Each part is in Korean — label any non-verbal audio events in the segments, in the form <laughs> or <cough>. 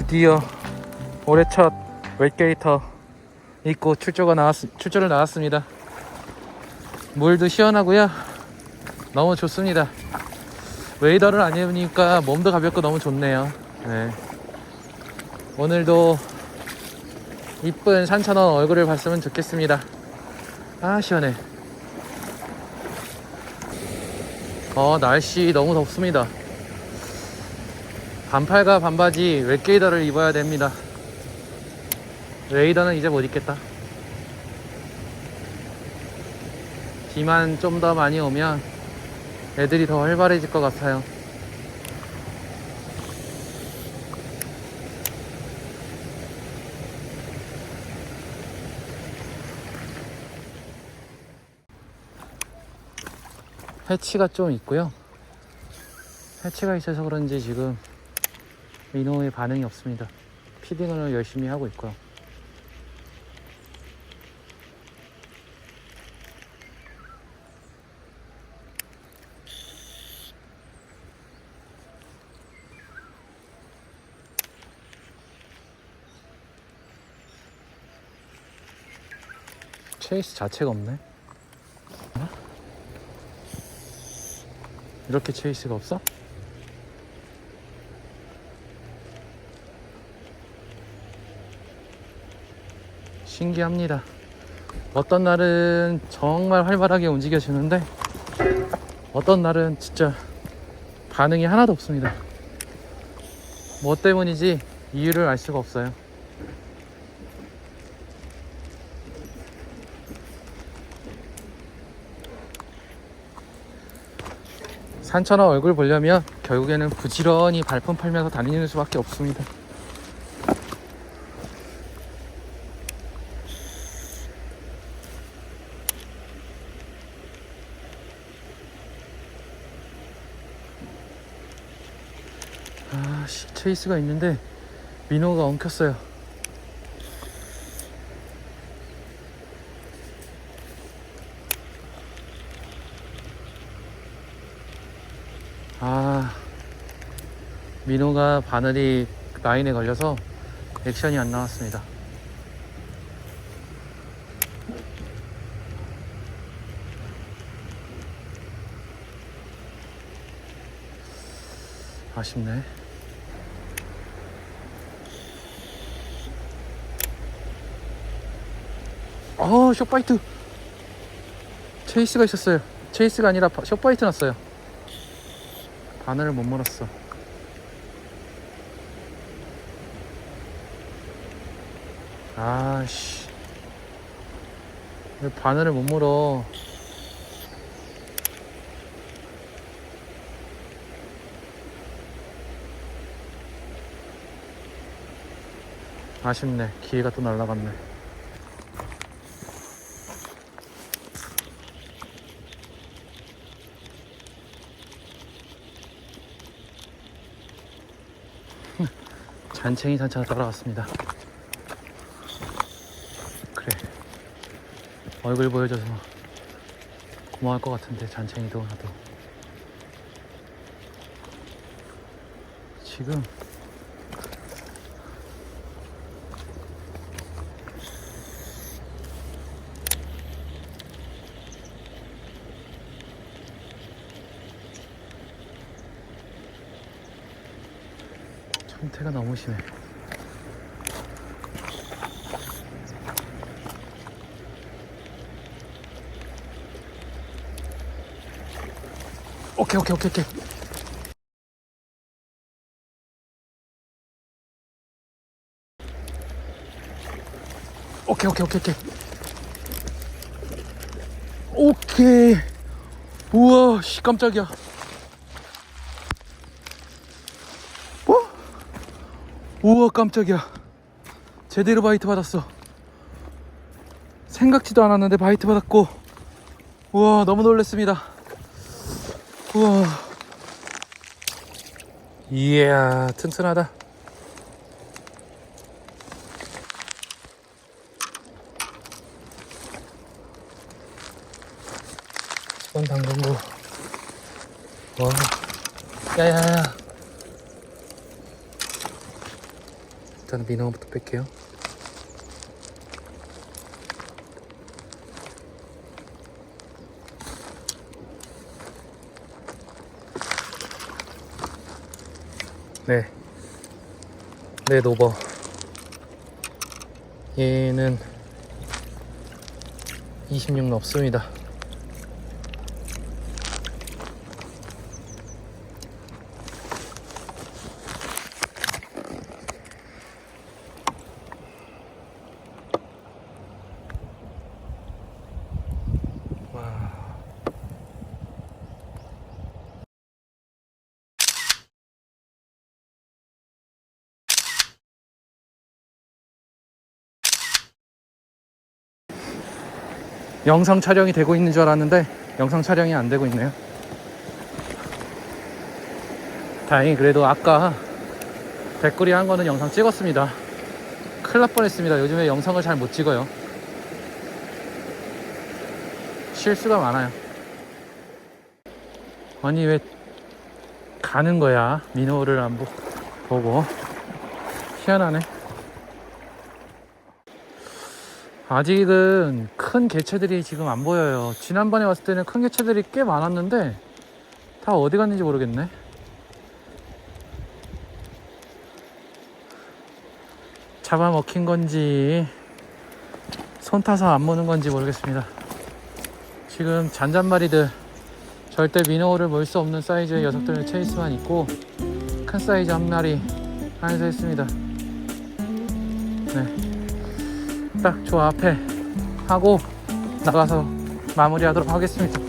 드디어 올해 첫 웨이게이터 입고 출조가 나왔 출조를 나왔습니다. 물도 시원하고요. 너무 좋습니다. 웨이더를 안 입으니까 몸도 가볍고 너무 좋네요. 네. 오늘도 이쁜 산천원 얼굴을 봤으면 좋겠습니다. 아 시원해. 어 날씨 너무 덥습니다. 반팔과 반바지 웹게이더를 입어야 됩니다. 웨이더는 이제 못 입겠다. 비만 좀 더 많이 오면 애들이 더 활발해질 것 같아요. 해치가 좀 있고요. 해치가 있어서 그런지 지금 민호의 반응이 없습니다. 피딩을 열심히 하고 있고요. 체이스 자체가 없네. 어? 이렇게 체이스가 없어? 신기합니다. 어떤 날은 정말 활발하게 움직여주는데 어떤 날은 진짜 반응이 하나도 없습니다. 뭐 때문인지 이유를 알 수가 없어요. 산천어 얼굴 보려면 결국에는 부지런히 발품 팔면서 다니는 수밖에 없습니다. 아, 씨, 체이스가 있는데 민호가 엉켰어요. 아, 민호가 바늘이 라인에 걸려서 액션이 안 나왔습니다. 아쉽네. 아, 쇼파이트. 체이스가 있었어요. 체이스가 아니라 바- 쇼파이트 났어요. 바늘을 못 물었어. 아씨. 왜 바늘을 못 물어? 아쉽네. 기회가 또 날라갔네. 잔챙이 산차가 따라왔습니다. 그래. 얼굴 보여줘서 고마울 것 같은데 잔챙이도 나도. 지금 상태가 너무 심해. 오케이 오케이 오케이 오케이. 오케이 오케이 오케이 오케이. 오케이. 우와 씨 깜짝이야. 우와 깜짝이야. 제대로 바이트 받았어. 생각지도 않았는데 바이트 받았고. 우와 너무 놀랬습니다. 우와. 이야 튼튼하다. 손 담근고. 와. 야야야 일단 민어부터 뺄게요. 네. 네, 노버. 얘는 26 넘습니다. 영상 촬영이 되고 있는 줄 알았는데 영상 촬영이 안 되고 있네요. 다행히 그래도 아까 댓글이 한 거는 영상 찍었습니다. 큰일 날 뻔했습니다. 요즘에 영상을 잘 못 찍어요. 실수가 많아요. 아니 왜 가는 거야? 민호를 안 보, 보고 희한하네. 아직은 큰 개체들이 지금 안 보여요. 지난번에 왔을 때는 큰 개체들이 꽤 많았는데 다 어디 갔는지 모르겠네. 잡아먹힌 건지 손 타서 안 무는 건지 모르겠습니다. 지금 잔잔마리들 절대 민어를 몰 수 없는 사이즈의 녀석들 체이스만 있고 큰 사이즈 한 마리 안에서 했습니다. 네. 딱 저 앞에 하고 나가서 마무리하도록 하겠습니다.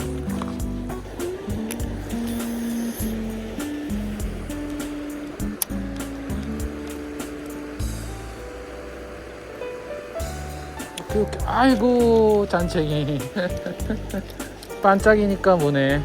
아이고 잔챙이 <laughs> 반짝이니까 뭐네